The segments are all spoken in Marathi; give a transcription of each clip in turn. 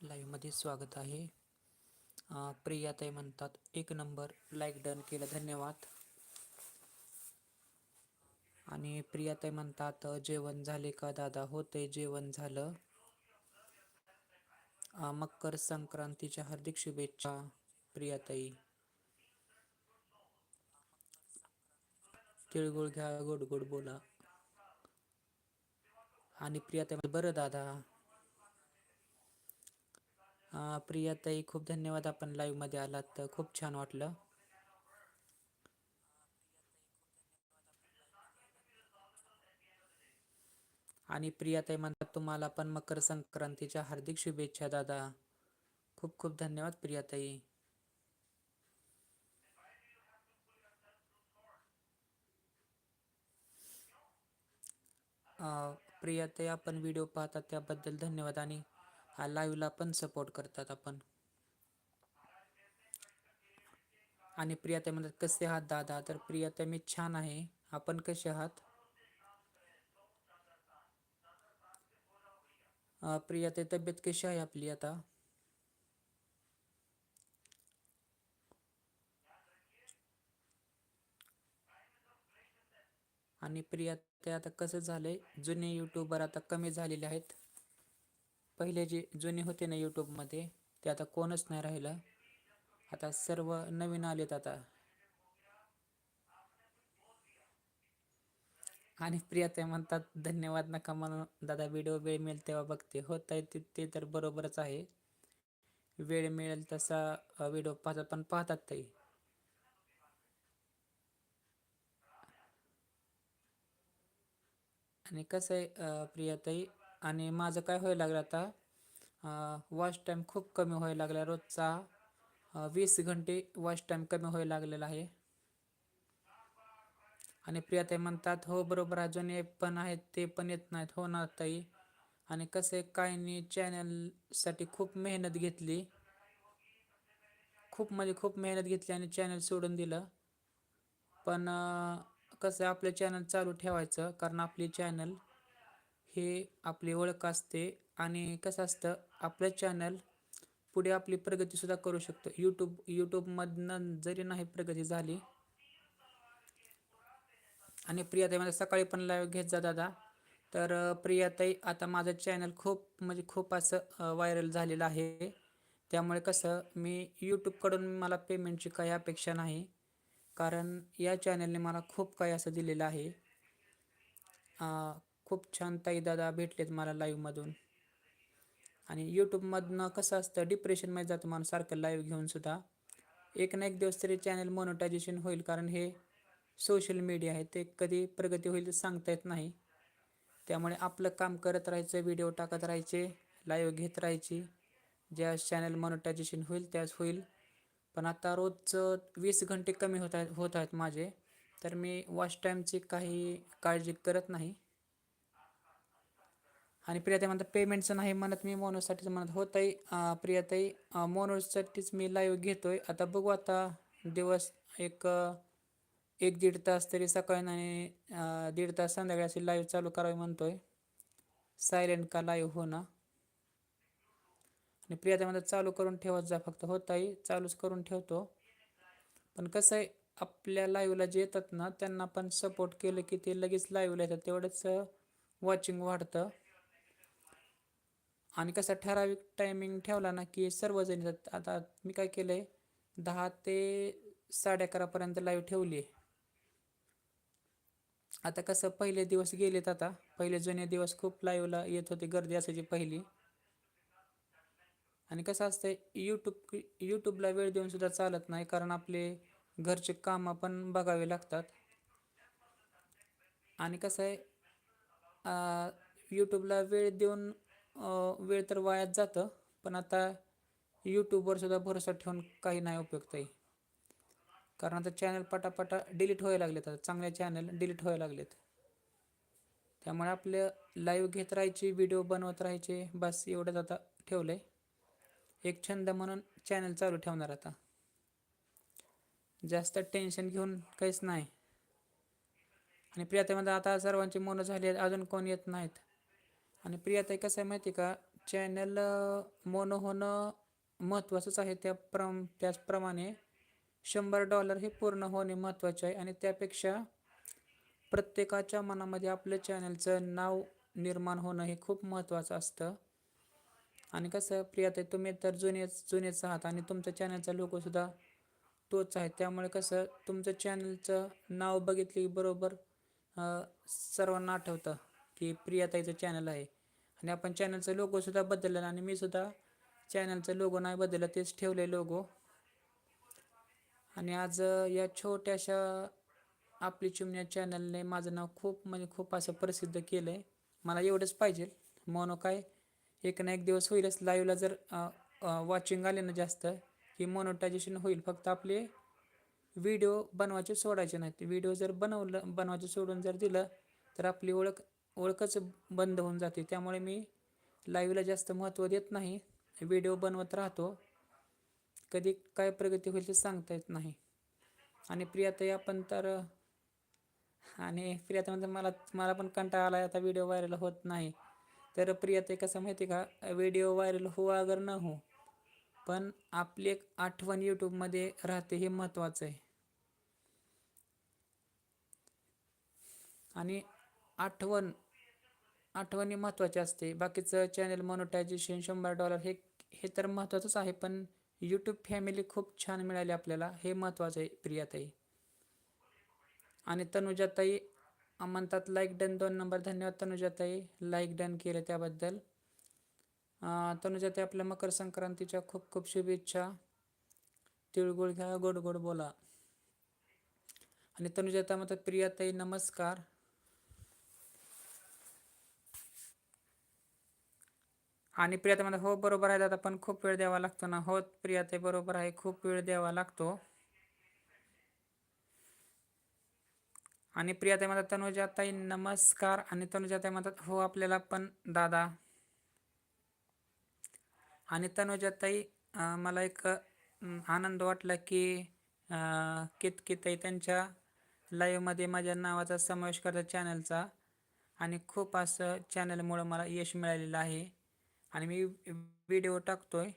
लाईव्हमध्ये स्वागत आहे. प्रियाताई म्हणतात एक नंबर लाईक डन केलं धन्यवाद. आणि प्रियाताई म्हणतात जेवण झाले का दादा? होते जेवण झालं. मकर संक्रांतीच्या हार्दिक शुभेच्छा प्रियाताई. तिळगुळ घ्या गोड गोड बोला. आणि प्रियाताई बरं दादा. प्रियाताई खूप धन्यवाद आपण लाईव्हमध्ये आलात. तर खूप छान वाटलं. आणि प्रियाताई म्हणतात तुम्हाला पण मकर संक्रांतीच्या हार्दिक शुभेच्छा दादा. खूप खूप धन्यवाद प्रियाताई. अं, प्रियाताई आपण व्हिडिओ पाहतात त्याबद्दल धन्यवाद आणि हा लाईव्हला पण सपोर्ट करतात आपण. आणि प्रियाताई म्हणतात कसे आहात दादा? तर प्रियाताई मी छान आहे. आपण कसे आहात? प्रिया ते तब्येत कशी आहे आपली आता? आणि प्रियाताई आता कसं झालंय? जुने युट्यूबर आता कमी झालेले आहेत. पहिले जे जुने होते ना यूट्यूबमध्ये ते आता कोणच नाही राहिलं. आता सर्व नवीन आलेत आता. आणि प्रियाताई म्हणतात धन्यवाद नका म्हणून दादा व्हिडिओ वेळ मिळेल तेव्हा बघते. होत आहे ते ते तर बरोबरच आहे. वेळ मिळेल तसा व्हिडिओ पाहतात पण पाहतात ताई. आणि कसं आहे प्रियाताई आणि माझं काय व्हायला लागलं आता वॉच टाईम खूप कमी व्हायला लागला. रोजचा वीस घंटे वॉच टाईम कमी व्हायला लागलेला आहे. आणि प्रियाताई म्हणतात हो बरोबर अजून एक पण आहेत ते पण येत नाहीत. हो ना ताई. आणि कसं आहे काहींनी चॅनलसाठी खूप मेहनत घेतली. खूप म्हणजे खूप मेहनत घेतली आणि चॅनल सोडून दिलं. पण कसं आहे आपलं चॅनल चालू ठेवायचं कारण आपली चॅनल हे आपली ओळख असते आणि कसं असतं आपलं चॅनल पुढे आपली प्रगतीसुद्धा करू शकतो. यूट्यूब यूट्यूबमधनं जरी नाही प्रगती झाली आणि प्रियाताई माझा सकाळी पण लाईव्ह घेत जा दादा तर प्रियाताई आता माझं चॅनल खूप म्हणजे खूप असं व्हायरल झालेलं आहे. त्यामुळे कसं मी यूट्यूबकडून मला पेमेंटची काही अपेक्षा नाही कारण या चॅनलने मला खूप काही असं दिलेलं आहे. खूप छान ताई दादा भेटलेत मला लाईव्हमधून आणि यूट्यूबमधनं कसं असतं डिप्रेशनमध्ये जातं माणूस सारखं लाईव्ह घेऊन सुद्धा. एक ना एक दिवस तरी चॅनल मोनोटायझेशन होईल कारण हे सोशल मीडिया आहे ते कधी प्रगती होईल ते सांगता येत नाही. त्यामुळे आपलं काम करत राहायचं व्हिडिओ टाकत राहायचे लाईव्ह घेत राहायची. ज्या चॅनल मोनोटायझेशन होईल त्याच होईल. पण आता रोजचं वीस घंटे कमी होत आहेत होत आहेत माझे. तर मी वॉच टाईमची काही काळजी करत नाही. आणि प्रियाताई म्हणतात पेमेंटचं नाही म्हणत मी मोनोसाठीच म्हणत हो ताई प्रियाताई मोनोसाठीच मी लाईव्ह घेतोय. आता बघू आता दिवस एक एक दीड तास तरी सकाळी आणि दीड तास संध्याकाळी अशी लाईव्ह चालू करावी म्हणतोय. सायलेंट का लाईव्ह हो ना? आणि प्रियाताई म्हणतात चालू करून ठेवत जा फक्त हो ताई चालूच करून ठेवतो. पण कसं आहे आपल्या लाईव्हला जे येतात ना त्यांना पण सपोर्ट केलं की ते लगेच लाईव्हला येतात. तेवढंच वॉचिंग वाढतं. आणि कसं ठराविक टायमिंग ठेवला ना की सर्वजण येतात. आता मी काय केलं आहे दहा ते साडे अकरापर्यंत लाईव्ह ठेवली आहे आता कसं पहिले दिवस गेलेत आता. पहिले जुने दिवस खूप लाईव्हला येत होते गर्दी असायची पहिली. आणि कसं असतं यूट्यूब यूट्यूबला वेळ देऊन सुद्धा चालत नाही कारण आपले घरचे कामं पण बघावे लागतात. आणि कसं आहे यूट्यूबला वेळ देऊन वेळ तर वायात जातं पण आता यूट्यूबवर सुद्धा भरोसा ठेवून काही नाही उपयुक्त आहे कारण आता चॅनल पटापटा डिलीट व्हायला लागलेत आता चांगले चॅनल डिलीट व्हायला लागलेत. त्यामुळे आपलं लाईव्ह घेत राहायचे व्हिडिओ बनवत राहायचे बस एवढंच आता ठेवलं आहे एक छंद म्हणून चॅनल चालू ठेवणार आता. जास्त टेन्शन घेऊन काहीच नाही. आणि प्रियतेमध्ये आता सर्वांची मनं झाली आहेत अजून कोण येत नाहीत? आणि प्रियाताई कसं आहे माहिती आहे का? चॅनल मोनो होणं महत्त्वाचंच आहे. त्या प्रम त्याचप्रमाणे शंभर डॉलर हे पूर्ण होणे महत्त्वाचे आहे. आणि त्यापेक्षा प्रत्येकाच्या मनामध्ये आपलं चॅनलचं नाव निर्माण होणं हे खूप महत्त्वाचं असतं. आणि कसं प्रियाताई तुम्ही तर जुनेच जुनेच आहात आणि तुमचं चॅनलचा लोकसुद्धा तोच आहे. त्यामुळे कसं तुमचं चॅनलचं नाव बघितली बरोबर सर्वांना आठवतं की प्रियाताईचं चॅनल आहे. आणि आपण चॅनलचं लोगोसुद्धा बदललं आणि मी सुद्धा चॅनलचं लोगो नाही बदललं तेच ठेवले लोगो आणि आज या छोट्याशा आपली चिमण्या चॅनलने माझं नाव खूप म्हणजे खूप असं प्रसिद्ध केलं आहे मला एवढंच पाहिजे. मोनो काय एक ना एक दिवस होईलच. लाईव्हला जर वॉचिंग आले ना जास्त की मोनोटायझेशन होईल. फक्त आपले व्हिडिओ बनवायचे सोडायचे नाहीत. व्हिडिओ जर बनवलं बनवायचे सोडून जर दिलं तर आपली ओळख ओळखच बंद होऊन जाते. त्यामुळे मी लाईव्हला जास्त महत्त्व देत नाही. व्हिडिओ बनवत राहतो. कधी काय प्रगती होईल ते सांगता येत नाही. आणि प्रियाताई आपण तर आणि प्रियाता म्हणतात मला मला पण कंटाळा आला आता व्हिडिओ व्हायरल होत नाही. तर प्रियाताई कसं माहिती आहे का? व्हिडिओ व्हायरल हो अगर न हो पण आपली एक आठवण यूट्यूबमध्ये राहते हे महत्त्वाचं आहे. आणि आठवण आठवणी महत्त्वाची असते. बाकीचं चॅनल मोनोटायझेशन शंभर डॉलर हे हे तर महत्त्वाचंच आहे पण यूट्यूब फॅमिली खूप छान मिळाली आपल्याला. हे महत्त्वाचं आहे प्रियाताई. आणि तनुजाताई म्हणतात लाईक डन दोन नंबर धन्यवाद तनुजाताई. लाईक डन केलं त्याबद्दल. तनुजाताई आपल्या मकर संक्रांतीच्या खूप खूप शुभेच्छा. तिळगुळ घ्या गोड गोड बोला. आणि तनुजाता म्हणतात प्रियाताई नमस्कार. आणि प्रिया म्हणतात हो बरोबर आहे दादा पण खूप वेळ द्यावा लागतो ना. हो प्रियाताई बरोबर आहे खूप वेळ द्यावा लागतो. आणि प्रियाताई म्हणतात तनुजाताई नमस्कार. आणि तनुजाताई म्हणतात हो आपल्याला पण दादा. आणि तनुजाताई मला एक आनंद वाटला की अं, कितकिताई त्यांच्या लाईव्हमध्ये माझ्या नावाचा समावेश करतात चॅनलचा आणि खूप असं चॅनलमुळं मला यश मिळालेलं आहे. आणि मी व्हिडिओ टाकतोय.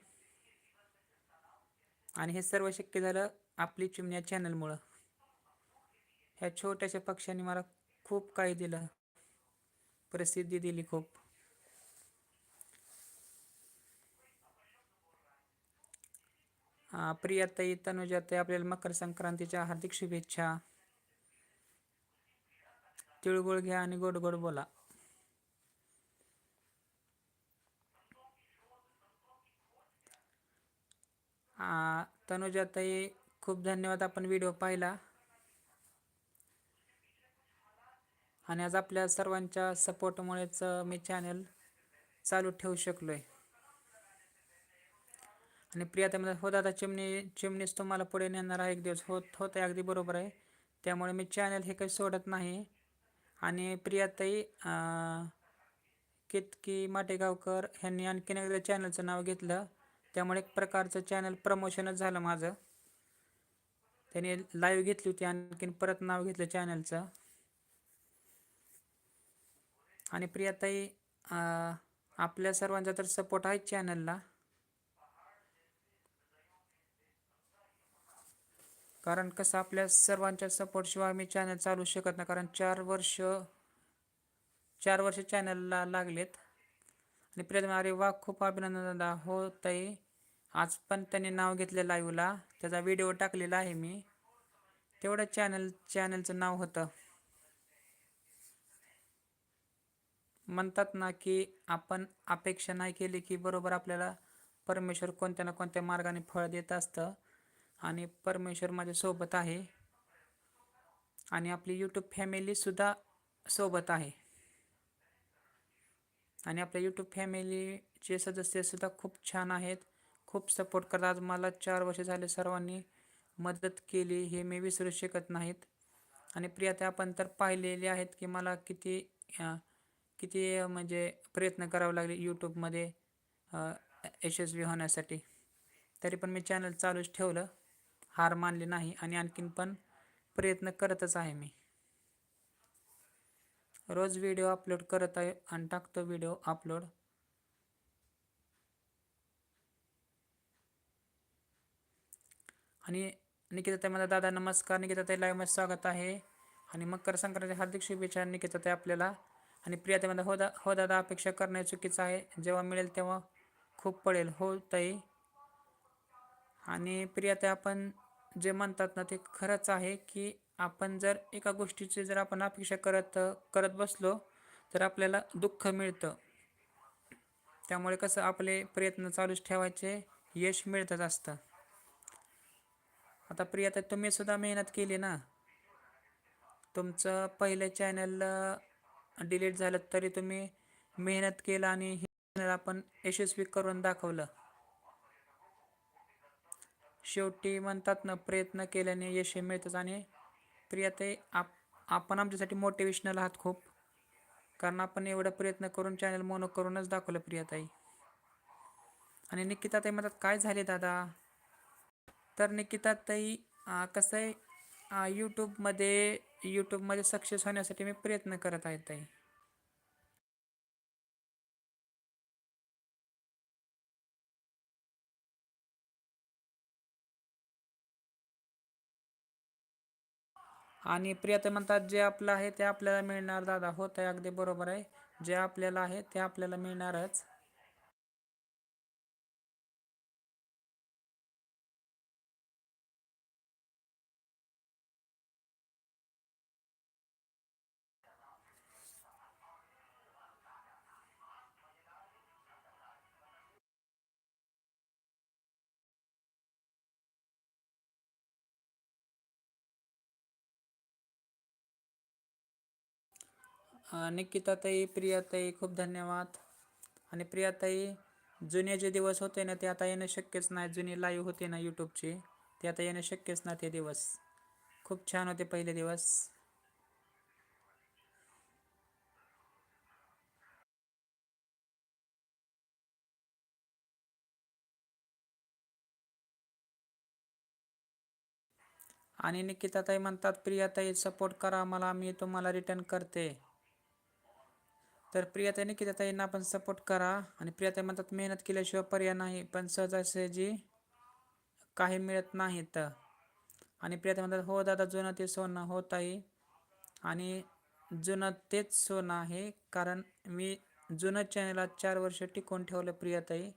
आणि हे सर्व शक्य झालं आपली चिमण्या चॅनलमुळं ह्या छोट्याशा पक्षाने मला खूप काही दिलं. प्रसिद्धी दिली खूप. प्रियाताई तनुजाताई आपल्याला मकर संक्रांतीच्या हार्दिक शुभेच्छा. तिळगुळ घ्या आणि गोड गोड बोला. तनुजाताई खूप धन्यवाद आपण व्हिडिओ पाहिला. आणि आज आपल्या सर्वांच्या सपोर्टमुळेच मी चॅनल चालू ठेवू शकलो आहे आणि प्रियाताई म्हणतात हो दादा चिमणी चिमणीच तुम्हाला पुढे नेणार आहे एक दिवस होत होत आहे अगदी बरोबर आहे. त्यामुळे मी चॅनल हे काही सोडत नाही. आणि प्रियाताई कितकी माटेगावकर ह्यांनी आणखीन एकदा चॅनलचं नाव घेतलं. त्यामुळे एक प्रकारचं चॅनल प्रमोशनच झालं माझं. त्यांनी लाईव्ह घेतली होती आणखीन परत नाव घेतलं चॅनलचं आणि प्रियाताई आपल्या सर्वांचा तर सपोर्ट आहे चॅनलला कारण कसं आपल्या सर्वांच्या सपोर्टशिवाय मी चॅनल चालू शकत नाही कारण चार वर्ष चार वर्ष चॅनलला लागलेत. आणि प्रियतमा अरे वा खूप अभिनंदन दादा हो ताई आज पण त्यांनी नाव घेतलं लाईव्हला त्याचा व्हिडिओ टाकलेला आहे मी. तेवढं चॅनल चॅनलचं नाव होतं. म्हणतात ना की आपण अपेक्षा नाही केली की बरोबर आपल्याला परमेश्वर कोणत्या ना कोणत्या मार्गाने फळ देत असतं. आणि परमेश्वर माझ्यासोबत आहे. आणि आपली यूट्यूब फॅमिलीसुद्धा सोबत आहे. आणि आपल्या यूट्यूब फॅमिलीचे सदस्यसुद्धा खूप छान आहेत. खूप सपोर्ट करतात. आज मला चार वर्ष झाले सर्वांनी मदत केली हे मी विसरू शकत नाहीत. आणि प्रियाताई आपण तर पाहिलेले आहेत की मला किती किती म्हणजे प्रयत्न करावे लागले यूट्यूबमध्ये यशस्वी होण्यासाठी. तरी पण मी चॅनल चालूच ठेवलं. हार मानली नाही आणि आणखीन पण प्रयत्न करतच आहे मी. रोज व्हिडिओ अपलोड करत आहे आणि टाकतो व्हिडिओ अपलोड. आणि निकिताताई माझा दादा नमस्कार. निकिताताई लाईव्हमध्ये स्वागत आहे. आणि मकर संक्रांती हार्दिक शुभेच्छा निकिताताई आपल्याला. आणि प्रिया ताई हो दा हो दादा अपेक्षा करणे चुकीचं आहे. जेव्हा मिळेल तेव्हा खूप पडेल. हो ताई. आणि प्रियाताई आपण जे म्हणतात ना ते खरंच आहे की आपण जर एका गोष्टीची जर आपण अपेक्षा करत करत बसलो तर आपल्याला दुःख मिळतं. त्यामुळे कसं आपले प्रयत्न चालूच ठेवायचे यश मिळतच असतं. आता प्रिया तुम्ही सुद्धा मेहनत केली ना? तुमचं पहिलं चॅनल डिलीट झालं तरी तुम्ही मेहनत केलं आणि हे चॅनल आपण यशस्वी करून दाखवलं. शेवटी म्हणतात ना प्रयत्न केल्याने यश मिळतंच आणि प्रियाताई आप आपण आमच्यासाठी मोटिवेशनल आहात खूप. कारण आपण एवढा प्रयत्न करून चॅनल मोनो करूनच दाखवलं प्रियाताई आणि निकिताताई म्हणतात काय झाले दादा? तर निकिताताई कसं आहे यूट्यूबमध्ये यूट्यूबमध्ये सक्सेस होण्यासाठी मी प्रयत्न करत आहे ताई. आणि प्रियता म्हणतात जे आपलं आहे ते आपल्याला मिळणार दादा. होत आहे अगदी बरोबर आहे. जे आपल्याला आहे ते आपल्याला मिळणारच. निकिताताई प्रियाताई खूप धन्यवाद. आणि प्रियाताई जुने जे दिवस होते ना ते आता येणं शक्यच नाही. जुनी लाईव्ह होते ना यूट्यूबचे ते आता येणं शक्यच नाही ते दिवस. खूप छान होते पहिले दिवस. आणि निकिताताई म्हणतात प्रियाताई सपोर्ट करा मला मी तुम्हाला रिटर्न करते. तर प्रियाताई निकिताताईंना आपण सपोर्ट करा. आणि प्रियाताई म्हणतात मेहनत केल्याशिवाय पर्याय नाही पण सहजासहजी काही मिळत नाहीत. आणि प्रियाताई म्हणतात हो दादा जुनं ते सोनं होत आहे आणि जुनं तेच सोनं आहे कारण मी जुनं चॅनलला चार वर्ष टिकून ठेवलं प्रियाताई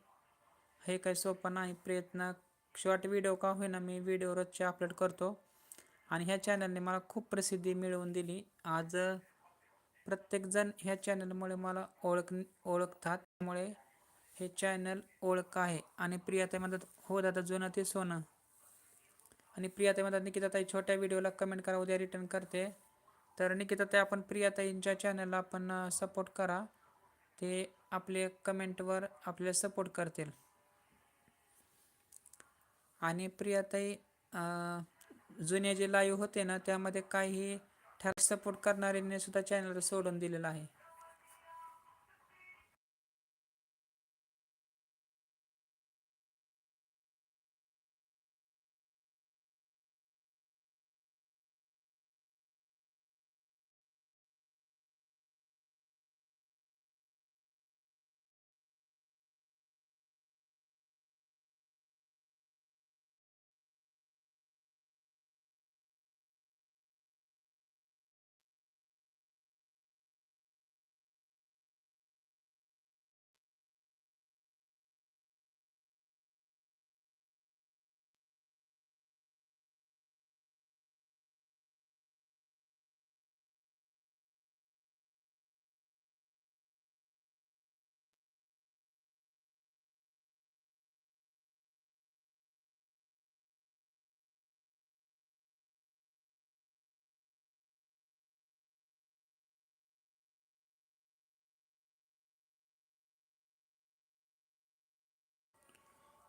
हे काही सोपं नाही प्रयत्न शॉर्ट व्हिडिओ का होईना मी व्हिडिओ रोजचे अपलोड करतो. आणि ह्या चॅनलने मला खूप प्रसिद्धी मिळवून दिली. आज प्रत्येकजण ह्या चॅनलमुळे मला ओळख ओळखतात. त्यामुळे हे चॅनल ओळख आहे. आणि प्रियाताई म्हणतात हो दादा जुनं ते सोनं. आणि प्रियाताई म्हणतात निकिताताई छोट्या व्हिडिओला कमेंट करा उद्या रिटर्न करते. तर निकिताताई आपण प्रियाताईंच्या चॅनलला आपण सपोर्ट करा. ते आपले कमेंटवर आपल्याला सपोर्ट करतील. आणि प्रियाताई जुने जे लाईव्ह होते ना त्यामध्ये काही ठराविक सपोर्ट करणाऱ्यांनी सुद्धा चॅनल सोडून दिलेला आहे.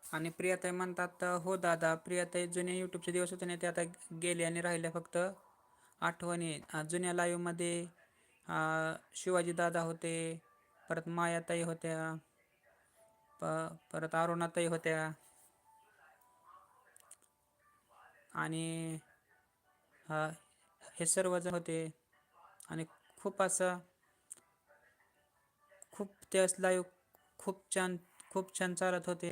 आणि प्रियाताई म्हणतात हो दादा प्रियाताई जुने यूट्यूबचे दिवस होते ना ते आता गेले आणि राहिले फक्त आठवणी. जुन्या लाईव्हमध्ये शिवाजी दादा होते परत मायाताई होत्या प परत अरुणाताई होत्या. आणि हे सर्वजण होते. आणि खूप असं खूप त्यास लाईव्ह खूप छान खूप छान चालत होते.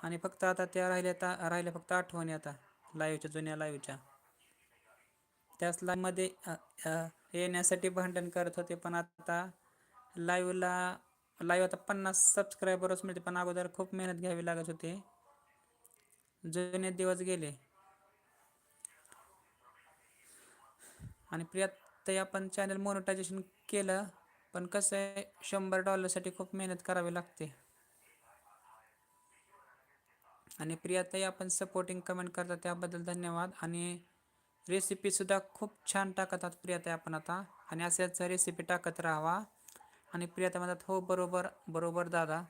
आणि फक्त आता त्या राहिल्या आता राहिल्या फक्त आठवणी आता लाईव्हच्या जुन्या लाईव्हच्या त्याच लाईव्हमध्ये येण्यासाठी भांडण करत होते पण आता लाईव्हला लाईव्ह आता पन्नास सबस्क्रायबरच मिळते पण अगोदर खूप मेहनत घ्यावी लागत होती. जुने दिवस गेले. आणि प्रियाताई आपण चॅनल मोनोटायझेशन केलं पण कसं आहे शंभर डॉलरसाठी खूप मेहनत करावी लागते. आणि प्रियाताई आपण सपोर्टिंग कमेंट करता त्याबद्दल धन्यवाद. आणि रेसिपीसुद्धा खूप छान टाकत आहात प्रियाताई आपण आता. आणि असेच रेसिपी टाकत राहावा. आणि प्रियाताई म्हणतात हो बरोबर बरोबर दादा.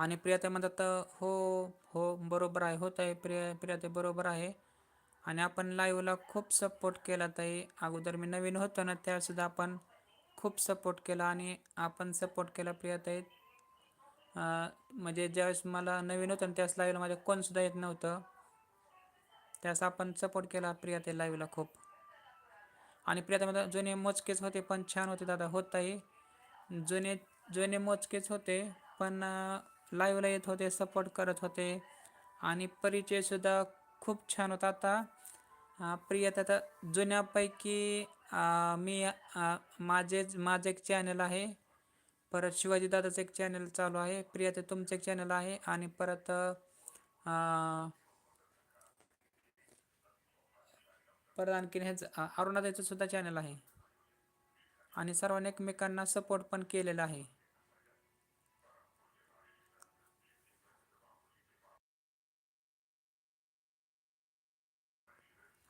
आणि प्रियाताई म्हणतात हो हो बरोबर आहे होत आहे प्रिया प्रियाताई बरोबर आहे. आणि आपण लाईव्हला खूप सपोर्ट केला ताई. अगोदर मी नवीन होतो ना त्यासुद्धा आपण खूप सपोर्ट केला आणि आपण सपोर्ट केला प्रियाताई म्हणजे ज्यावेळेस मला नवीन होतं ना त्यावेळेस लाईव्हला माझ्या कोणसुद्धा येत नव्हतं. त्यास आपण सपोर्ट केला प्रियाताई लाईव्हला खूप. आणि प्रियाताई जुने मोजकेच होते पण छान होते दादा होत आहे. जुने जुने मोजकेच होते पण लाईव्हला येत होते सपोर्ट करत होते. आणि परिचयसुद्धा खूप छान होता आता. प्रिय तर जुन्यापैकी मी माझे माझं एक चॅनल आहे. परत शिवाजीदादाचं एक चॅनल चालू आहे. प्रिय तर तुमचं एक चॅनल आहे. आणि परत परत आणखीन हेच अरुणादाचं सुद्धा चॅनल आहे. आणि सर्वांनी एकमेकांना सपोर्ट पण केलेला आहे.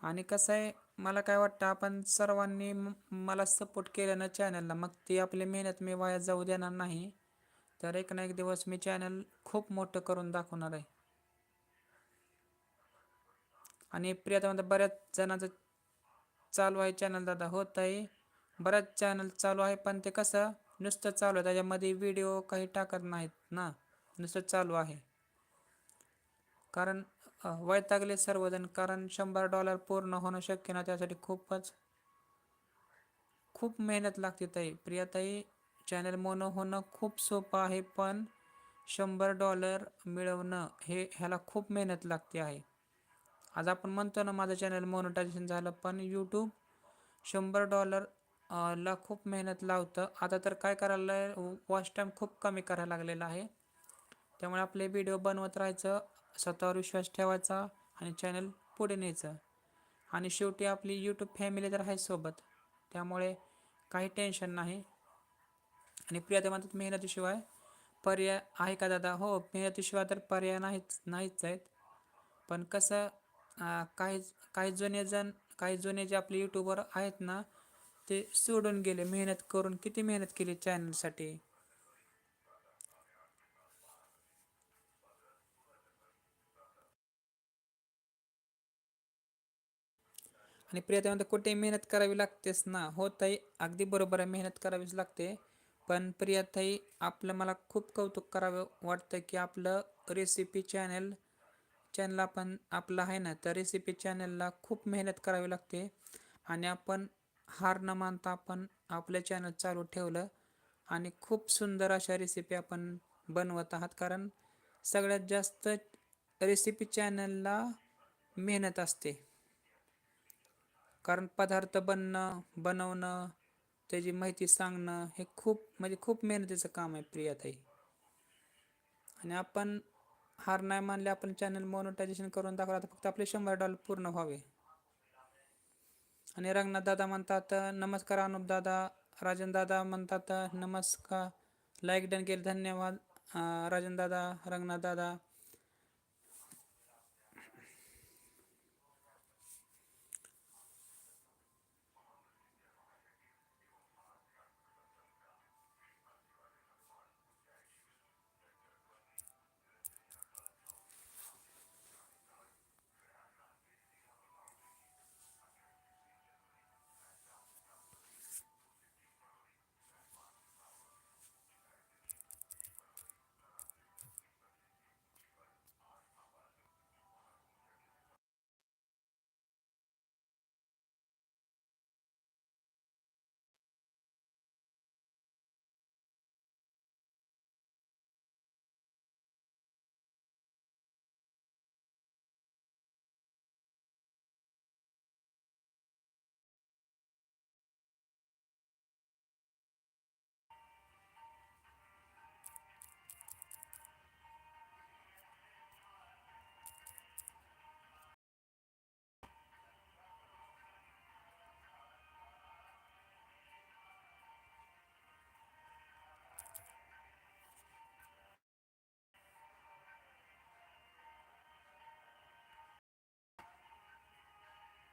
आणि कसं आहे मला काय वाटतं आपण सर्वांनी मला सपोर्ट केल्यानं चॅनलला मग ती आपली मेहनत मी वाया जाऊ देणार नाही. तर एक ना एक दिवस मी चॅनल खूप मोठं करून दाखवणार आहे. आणि प्रियता बऱ्याच जणांचं चालू आहे चॅनल दादा होत आहे. बऱ्याच चॅनल चालू आहे पण ते कसं नुसतं चालू आहे. त्याच्यामध्ये व्हिडिओ काही टाकत नाहीत ना नुसतं चालू आहे. कारण वैतागले सर्वजण कारण शंभर डॉलर पूर्ण होणं शक्य ना त्यासाठी खूपच खूप मेहनत लागते ताई. प्रियाताई चॅनल मोनो होणं खूप सोपं आहे पण शंभर डॉलर मिळवणं हे ह्याला खूप मेहनत लागते आहे. आज आपण म्हणतो ना माझं चॅनल मोनोटायझेशन झालं पण यूट्यूब शंभर डॉलर ला खूप मेहनत लावतं. आता तर काय करायला वॉच टाईम खूप कमी करायला लागलेला आहे. त्यामुळे आपले व्हिडिओ बनवत राहायचं स्वतःवर विश्वास ठेवायचा आणि चॅनल पुढे न्यायचं. आणि शेवटी आपली यूट्यूब फॅमिली तर आहे सोबत. त्यामुळे काही टेन्शन नाही. आणि प्रिया ते म्हणतात मेहनतीशिवाय पर्याय आहे का दादा? हो मेहनतीशिवाय तर पर्याय नाहीच नाहीच आहेत. पण कसं काही काही जुने जण काही जुने जे आपले यूट्यूबर आहेत ना ते सोडून गेले मेहनत करून किती मेहनत केली चॅनलसाठी आणि प्रियतेमध्ये कुठे मेहनत करावी लागतेच ना. हो ताई अगदी बरोबर आहे मेहनत करावीच लागते. पण प्रियाताई आपलं मला खूप कौतुक करावं वाटतं की आपलं रेसिपी चॅनल चॅनल आपण आपलं आहे ना तर रेसिपी चॅनलला खूप मेहनत करावी लागते. आणि आपण हार न मानता आपण आपलं चॅनल चालू ठेवलं आणि खूप सुंदर अशा रेसिपी आपण बनवत आहात. कारण सगळ्यात जास्त रेसिपी चॅनलला मेहनत असते. कारण पदार्थ बनणं बनवणं त्याची माहिती सांगणं हे खूप म्हणजे खूप मेहनतीचं काम आहे प्रियाताई. आणि आपण हार नाही मानले आपण चॅनल मोनोटायझेशन करून दाखवलं आता फक्त आपले शंभर डॉलर पूर्ण व्हावे. आणि रंगनाथ दादा म्हणतात नमस्कार अनुप दादा राजन दादा म्हणतात नमस्कार. लाईक डन केले धन्यवाद. राजन दादा रंगनाथ दादा.